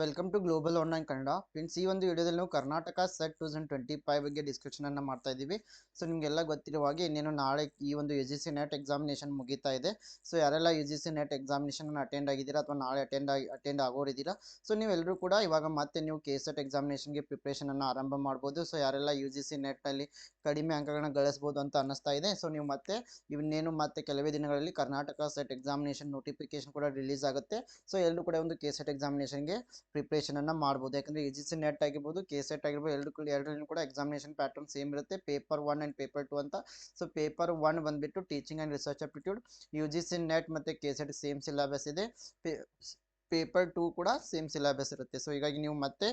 Welcome to global online Kannada friends ಈ ಒಂದು ವಿಡಿಯೋದಲ್ಲಿ ನಾವು Karnataka SET two thousand twenty five ಬಗ್ಗೆ ಡಿಸ್ಕಷನ್ ಅನ್ನ ಮಾಡ್ತಾ ಇದ್ದೀವಿ. ಸೊ ನಿಮಗೆಲ್ಲ ಗೊತ್ತಿರುವ ಹಾಗೆ ಇನ್ನೇನು ನಾಳೆ ಈ ಒಂದು U G C NET examination ಮುಗೀತಾ ಇದೆ. ಸೊ ಯಾರೆಲ್ಲ U G C NET examination attend ಆಗಿದ್ದೀರಾ ಅಥವಾ ನಾಳೆ ಅಟೆಂಡ್ ಆಗಿ ಅಟೆಂಡ್ ಆಗೋರಿದ್ದೀರಾ? ಸೊ ನೀವೆಲ್ಲರೂ ಕೂಡ ಇವಾಗ ಮತ್ತೆ ನೀವು ಕೆ ಸೆಟ್ ಎಕ್ಸಾಮಿನೇಷನ್ಗೆ ಪ್ರಿಪ್ರೇಷನ್ ಅನ್ನು ಆರಂಭ ಮಾಡ್ಬೋದು. ಸೊ ಯಾರೆಲ್ಲ ಯು ಜಿ ಸಿ ನೆಟ್ನಲ್ಲಿ ಕಡಿಮೆ ಅಂಕಗಳನ್ನ ಗಳಿಸ್ಬೋದು ಅಂತ ಅನ್ನಿಸ್ತಾ ಇದೆ. ಸೊ ನೀವು ಮತ್ತೆ ಇವನ್ನೇನು ಮತ್ತೆ ಕೆಲವೇ ದಿನಗಳಲ್ಲಿ ಕರ್ನಾಟಕ ಸೆಟ್ ಎಕ್ಸಾಮಿನೇಷನ್ ನೋಟಿಫಿಕೇಶನ್ ಕೂಡ ರಿಲೀಸ್ ಆಗುತ್ತೆ. ಸೊ ಎಲ್ಲರೂ ಕೂಡ ಒಂದು ಕೆ ಸೆಟ್ ಎಕ್ಸಾಮಿನೇಷನ್ಗೆ ಪ್ರಿಪ್ರೇಷನ್ ಅನ್ನ ಮಾಡ್ಬೋದು. ಯಾಕಂದ್ರೆ ಯು ಜಿ ಸಿ ನೆಟ್ ಆಗಿರ್ಬೋದು ಕೆ ಸೆಟ್ ಆಗಿರ್ಬೋದು, ಎರಡು ಎರಡರಲ್ಲೂ ಕೂಡ ಎಕ್ಸಾಮಿನೇಷನ್ ಪ್ಯಾಟರ್ನ್ ಸೇಮ್ ಇರುತ್ತೆ. Paper one and paper two ಅಂತ. ಸೊ ಪೇಪರ್ ಒನ್ ಬಂದ್ಬಿಟ್ಟು teaching and research aptitude U G C NET ಮತ್ತು ಕೆ ಸೆಟ್ ಸೇಮ್ ಸಿಲೆಬಸ್ ಇದೆ. ಪೇಪರ್ ಟು ಕೂಡ ಸೇಮ್ ಸಿಲೆಬಸ್ ಇರುತ್ತೆ. ಸೊ ಹೀಗಾಗಿ ನೀವು ಮತ್ತೆ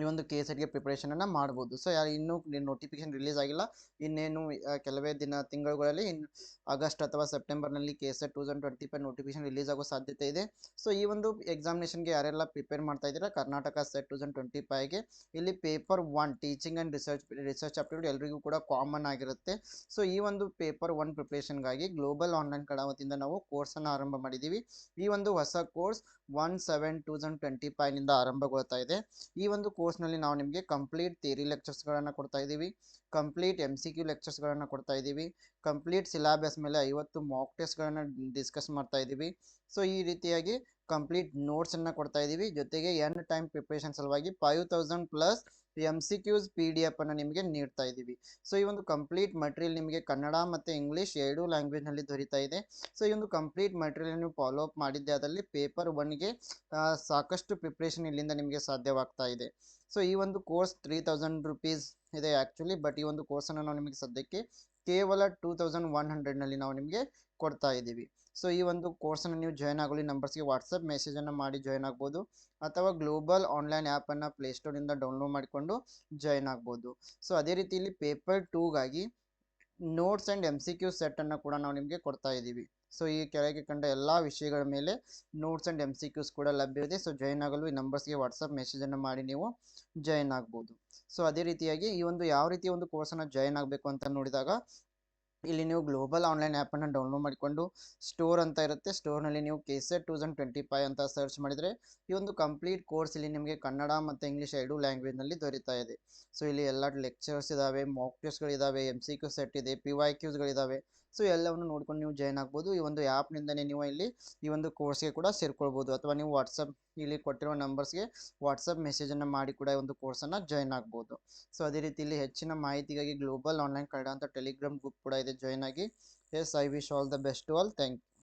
ಈ ಒಂದು ಕೆ ಸೆಟ್ಗೆ ಪ್ರಿಪ್ರೇಷನನ್ನು ಮಾಡ್ಬೋದು. ಸೊ ಯಾರು ಇನ್ನೂ ನೋಟಿಫಿಕೇಶನ್ ರಿಲೀಸ್ ಆಗಿಲ್ಲ. ಇನ್ನೇನು ಕೆಲವೇ ದಿನ, ತಿಂಗಳುಗಳಲ್ಲಿ ಇನ್ನು ಆಗಸ್ಟ್ ಅಥವಾ ಸೆಪ್ಟೆಂಬರ್ನಲ್ಲಿ K SET two thousand twenty five notification release ಆಗೋ ಸಾಧ್ಯತೆ ಇದೆ. ಸೊ ಈ ಒಂದು ಎಕ್ಸಾಮಿನೇಷನ್ಗೆ ಯಾರೆಲ್ಲ ಪ್ರಿಪೇರ್ ಮಾಡ್ತಾ ಇದ್ದೀರಾ? Karnataka SET two thousand twenty ಫೈವ್ಗೆ ಇಲ್ಲಿ paper one teaching and research research aptitude ಎಲ್ಲರಿಗೂ ಕೂಡ ಕಾಮನ್ ಆಗಿರುತ್ತೆ. ಸೊ ಈ ಒಂದು ಪೇಪರ್ ಒನ್ ಪ್ರಿಪ್ರೇಷನ್ಗಾಗಿ ಗ್ಲೋಬಲ್ ಆನ್ಲೈನ್ ಕಡ ವತಿಯಿಂದ ನಾವು ಕೋರ್ಸನ್ನು ಆರಂಭ ಮಾಡಿದ್ದೀವಿ. ಈ ಒಂದು ಹೊಸ course one seven two thousand twenty ಫೈವ್ನಿಂದ ಆರಂಭಗೊಳ್ತಾ ಇದೆ. ಈ ಒಂದು ಕೋರ್ಸ್ನಲ್ಲಿ ನಾವು ನಿಮಗೆ ಕಂಪ್ಲೀಟ್ ಥಿಯರಿ ಲೆಕ್ಚರ್ಸ್ಗಳನ್ನು ಕೊಡ್ತಾ ಇದ್ದೀವಿ. ಕಂಪ್ಲೀಟ್ ಎಂ ಸಿ ಕ್ಯೂ ಲೆಕ್ಚರ್ಸ್ಗಳನ್ನು ಕೊಡ್ತಾ ಇದ್ದೀವಿ. ಕಂಪ್ಲೀಟ್ ಸಿಲಾಬಸ್ ಮೇಲೆ ಐವತ್ತು ಮಾಕ್ ಟೆಸ್ಟ್ಗಳನ್ನು ಡಿಸ್ಕಸ್ ಮಾಡ್ತಾ ಇದ್ದೀವಿ. ಸೊ ಈ ರೀತಿಯಾಗಿ ಕಂಪ್ಲೀಟ್ ನೋಟ್ಸನ್ನು ಕೊಡ್ತಾ ಇದ್ದೀವಿ. ಜೊತೆಗೆ ಎಂಡ್ ಟೈಮ್ ಪ್ರಿಪ್ರೇಷನ್ ಸಲುವಾಗಿ five thousand plus M C Qs P D F ಅನ್ನು ನಿಮಗೆ ನೀಡ್ತಾ ಇದ್ದೀವಿ ಸೊ ಈ ಒಂದು ಕಂಪ್ಲೀಟ್ ಮಟೀರಿಯಲ್ ನಿಮಗೆ ಕನ್ನಡ ಮತ್ತು ಇಂಗ್ಲೀಷ್ ಎರಡೂ ಲ್ಯಾಂಗ್ವೇಜ್ನಲ್ಲಿ ದೊರೀತಾ ಇದೆ. ಸೊ ಈ ಒಂದು ಕಂಪ್ಲೀಟ್ ಮಟೀರಿಯಲ್ ನೀವು ಫಾಲೋ ಅಪ್ ಮಾಡಿದ್ದೆ ಅದರಲ್ಲಿ ಪೇಪರ್ ಒನ್ಗೆ ಸಾಕಷ್ಟು ಪ್ರಿಪ್ರೇಷನ್ ಇಲ್ಲಿಂದ ನಿಮಗೆ ಸಾಧ್ಯವಾಗ್ತಾ ಇದೆ. ಸೊ ಈ ಒಂದು ಕೋರ್ಸ್ ತ್ರೀ ತೌಸಂಡ್ ರುಪೀಸ್ ಇದೆ ಆ್ಯಕ್ಚುಲಿ ಬಟ್ ಈ ಒಂದು ಕೋರ್ಸನ್ನು ನಾವು ನಿಮಗೆ ಸದ್ಯಕ್ಕೆ ಕೇವಲ ಟೂ ತೌಸಂಡ್ ಒನ್ ಹಂಡ್ರೆಡ್ನಲ್ಲಿ ನಾವು ನಿಮಗೆ ಕೊಡ್ತಾ ಇದ್ದೀವಿ. ಸೊ ಈ ಒಂದು ಕೋರ್ಸನ್ನು ನೀವು ಜಾಯ್ನ್ ಆಗೋಲಿ ನಂಬರ್ಸ್ಗೆ ವಾಟ್ಸಪ್ ಮೆಸೇಜನ್ನು ಮಾಡಿ ಜಾಯ್ನ್ ಆಗ್ಬೋದು. ಅಥವಾ ಗ್ಲೋಬಲ್ ಆನ್ಲೈನ್ ಆ್ಯಪನ್ನು ಪ್ಲೇಸ್ಟೋರಿಂದ ಡೌನ್ಲೋಡ್ ಮಾಡಿಕೊಂಡು ಜಾಯ್ನ್ ಆಗ್ಬೋದು. ಸೊ ಅದೇ ರೀತಿ ಇಲ್ಲಿ paper ಟೂಗಾಗಿ notes and M C Q ಸೆಟ್ಟನ್ನು ಕೂಡ ನಾವು ನಿಮಗೆ ಕೊಡ್ತಾ ಇದ್ದೀವಿ. ಸೊ ಈ ಕೆಳಗೆ ಕಂಡ ಎಲ್ಲ ವಿಷಯಗಳ ಮೇಲೆ notes and M C Qs ಕೂಡ ಲಭ್ಯವಿದೆ ಸೊ ಜಾಯ್ನ್ ಆಗಲು ಈ ನಂಬರ್ಸ್ಗೆ ವಾಟ್ಸಪ್ ಮೆಸೇಜನ್ನು ಮಾಡಿ ನೀವು ಜಾಯ್ನ್ ಆಗ್ಬೋದು. ಸೊ ಅದೇ ರೀತಿಯಾಗಿ ಈ ಒಂದು ಯಾವ ರೀತಿ ಒಂದು ಕೋರ್ಸನ್ನು ಜಾಯ್ನ್ ಆಗಬೇಕು ಅಂತ ನೋಡಿದಾಗ ಇಲ್ಲಿ ನೀವು ಗ್ಲೋಬಲ್ ಆನ್ಲೈನ್ ಆ್ಯಪನ್ನು ಡೌನ್ಲೋಡ್ ಮಾಡಿಕೊಂಡು ಸ್ಟೋರ್ ಅಂತ ಇರುತ್ತೆ. ಸ್ಟೋರ್ನಲ್ಲಿ ನೀವು K SET two thousand twenty five ಅಂತ ಸರ್ಚ್ ಮಾಡಿದರೆ ಈ ಒಂದು ಕಂಪ್ಲೀಟ್ ಕೋರ್ಸ್ ಇಲ್ಲಿ ನಿಮಗೆ ಕನ್ನಡ ಮತ್ತು ಇಂಗ್ಲೀಷ್ ಎರಡು ಲ್ಯಾಂಗ್ವೇಜ್ನಲ್ಲಿ ದೊರೀತಾ ಇದೆ. ಸೊ ಇಲ್ಲಿ ಎಲ್ಲ ಲೆಕ್ಚರ್ಸ್ ಇದ್ದಾವೆ ಮಾಕ್ ಟೆಸ್ಟ್ಗಳಿದ್ದಾವೆ ಎಂ ಸಿ ಕ್ಯೂ ಸೆಟ್ ಇದೆ ಪಿ ವೈ ಕ್ಯೂಸ್ಗಳಿದ್ದಾವೆ ಸೊ, ಎಲ್ಲವನ್ನು ನೋಡ್ಕೊಂಡು ನೀವು ಜಾಯ್ನ್ ಆಗ್ಬೋದು. ಈ ಒಂದು ಆ್ಯಪ್ನಿಂದನೇ ನೀವು ಇಲ್ಲಿ ಈ ಒಂದು ಕೋರ್ಸ್ಗೆ ಕೂಡ ಸೇರ್ಕೊಳ್ಬೋದು. ಅಥವಾ ನೀವು ವಾಟ್ಸಪ್ ಇಲ್ಲಿ ಕೊಟ್ಟಿರೋ ನಂಬರ್ಸ್ಗೆ ವಾಟ್ಸಪ್ ಮೆಸೇಜನ್ನು ಮಾಡಿ ಕೂಡ ಈ ಒಂದು ಕೋರ್ಸನ್ನು ಜಾಯ್ನ್ ಆಗ್ಬೋದು. ಸೊ, ಅದೇ ರೀತಿ ಇಲ್ಲಿ ಹೆಚ್ಚಿನ ಮಾಹಿತಿಗಾಗಿ ಗ್ಲೋಬಲ್ ಆನ್ಲೈನ್ ಕನ್ನಡ ಅಂತ ಟೆಲಿಗ್ರಾಮ್ ಗ್ರೂಪ್ ಕೂಡ ಇದೆ. ಜಾಯ್ನ್ ಆಗಿ. Yes I wish all the best all thank you